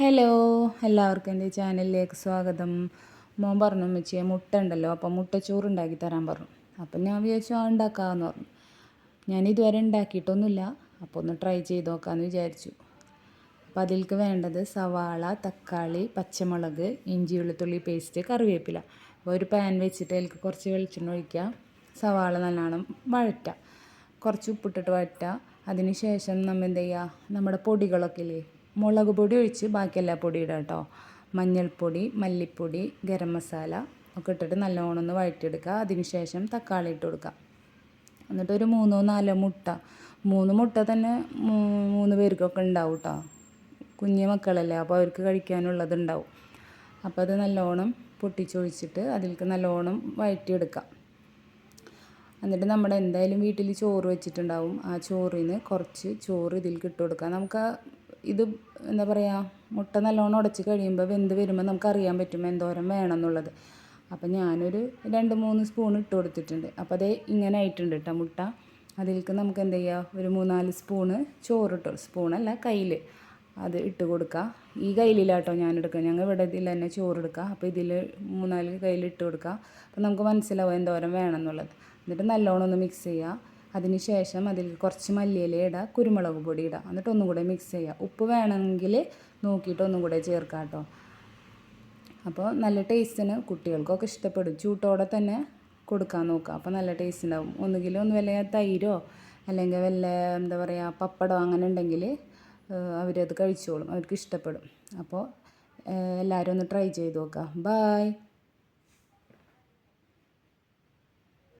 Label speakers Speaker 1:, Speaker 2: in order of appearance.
Speaker 1: Hello എല്ലാവർക്കും എന്റെ ചാനലിലേക്ക് സ്വാഗതം. മോൻ പറഞ്ഞു ഉമ്മച്ചിയെ മുട്ട ഉണ്ടല്ലോ അപ്പം മുട്ടച്ചോറ് ഉണ്ടാക്കി തരാൻ പറഞ്ഞു. അപ്പം ഞാൻ വിചാരിച്ചു ആ ഉണ്ടാക്കാമെന്ന് പറഞ്ഞു. ഞാൻ ഇതുവരെ ഉണ്ടാക്കിയിട്ടൊന്നുമില്ല അപ്പോൾ ഒന്ന് ട്രൈ ചെയ്ത് നോക്കാമെന്ന് വിചാരിച്ചു. അപ്പോൾ അതിൽക്ക് വേണ്ടത് സവാള തക്കാളി പച്ചമുളക് ഇഞ്ചി വെളുത്തുള്ളി പേസ്റ്റ് കറിവേപ്പില. അപ്പോൾ ഒരു പാൻ വെച്ചിട്ട് അതിലേക്ക് കുറച്ച് വെളിച്ചെണ്ണ ഒഴിക്കുക. സവാള നല്ലോണം വഴറ്റുക കുറച്ച് ഉപ്പിട്ടിട്ട് വഴറ്റുക അതിന് ശേഷം നമ്മൾ എന്ത് ചെയ്യുക നമ്മുടെ പൊടികളൊക്കെ ഇല്ലേ? മുളക് പൊടി ഒഴിച്ച് ബാക്കി എല്ലാ ഇടാം കേട്ടോ. മഞ്ഞൾപ്പൊടി മല്ലിപ്പൊടി ഗരം മസാല ഒക്കെ ഇട്ടിട്ട് നല്ലോണം ഒന്ന് വഴറ്റിയെടുക്കുക. അതിനുശേഷം തക്കാളി ഇട്ട് കൊടുക്കുക. എന്നിട്ട് ഒരു മൂന്നോ നാലോ മുട്ട മൂന്ന് മുട്ട തന്നെ മൂന്ന് പേർക്കൊക്കെ ഉണ്ടാവും കേട്ടോ. കുഞ്ഞു മക്കളല്ലേ അപ്പോൾ അവർക്ക് കഴിക്കാനുള്ളത് ഉണ്ടാവും. അപ്പോൾ അത് നല്ലോണം പൊട്ടിച്ചൊഴിച്ചിട്ട് അതിലേക്ക് നല്ലോണം വഴറ്റിയെടുക്കാം എന്നിട്ട് നമ്മുടെ എന്തായാലും വീട്ടിൽ ചോറ് വെച്ചിട്ടുണ്ടാവും. ആ ചോറിന് കുറച്ച് ചോറ് ഇതിൽ ഇട്ട് കൊടുക്കുക. നമുക്ക് ഇത് എന്താ പറയുക മുട്ട നല്ലോണം ഉടച്ച് കഴിയുമ്പോൾ വെന്ത് വരുമ്പോൾ നമുക്ക് അറിയാൻ പറ്റും എന്തോരം വേണം എന്നുള്ളത്. അപ്പം ഞാനൊരു രണ്ട് മൂന്ന് സ്പൂൺ ഇട്ട് കൊടുത്തിട്ടുണ്ട്. അപ്പോൾ അതേ ഇങ്ങനെ ആയിട്ടുണ്ട് കേട്ടോ മുട്ട. അതിലേക്ക് നമുക്ക് എന്ത് ചെയ്യുക ഒരു മൂന്നാൽ സ്പൂണ് ചോറിട്ടു സ്പൂണല്ല കയ്യിൽ അത് ഇട്ട് കൊടുക്കുക ഈ കയ്യിലാട്ടോ ഞാൻ എടുക്കുക ഞങ്ങൾ ഇവിടെ ഇതിൽ തന്നെ ചോറ് എടുക്കുക അപ്പോൾ ഇതിൽ മൂന്നാൽ കയ്യിൽ ഇട്ട് കൊടുക്കുക അപ്പോൾ നമുക്ക് മനസ്സിലാവും എന്തോരം വേണം എന്നുള്ളത്. എന്നിട്ട് നല്ലോണം ഒന്ന് മിക്സ് ചെയ്യുക അതിന് ശേഷം അതിൽ കുറച്ച് മല്ലിയില ഇടുക കുരുമുളക് പൊടി ഇടുക എന്നിട്ട് ഒന്നും കൂടെ മിക്സ് ചെയ്യുക. ഉപ്പ് വേണമെങ്കിൽ നോക്കിയിട്ട് ഒന്നും കൂടെ ചേർക്കാം കേട്ടോ. അപ്പോൾ നല്ല ടേസ്റ്റിന് കുട്ടികൾക്കൊക്കെ ഇഷ്ടപ്പെടും. ചൂട്ടോടെ തന്നെ കൊടുക്കാൻ നോക്കുക. അപ്പോൾ നല്ല ടേസ്റ്റ് ഉണ്ടാവും. ഒന്നുകിൽ ഒന്ന് വല്ല തൈരോ അല്ലെങ്കിൽ വല്ല എന്താ പറയുക പപ്പടോ അങ്ങനെ ഉണ്ടെങ്കിൽ അവരത് കഴിച്ചോളും. അവർക്ക് ഇഷ്ടപ്പെടും. അപ്പോൾ എല്ലാവരും ഒന്ന് ട്രൈ ചെയ്ത് നോക്കുക. ബായ്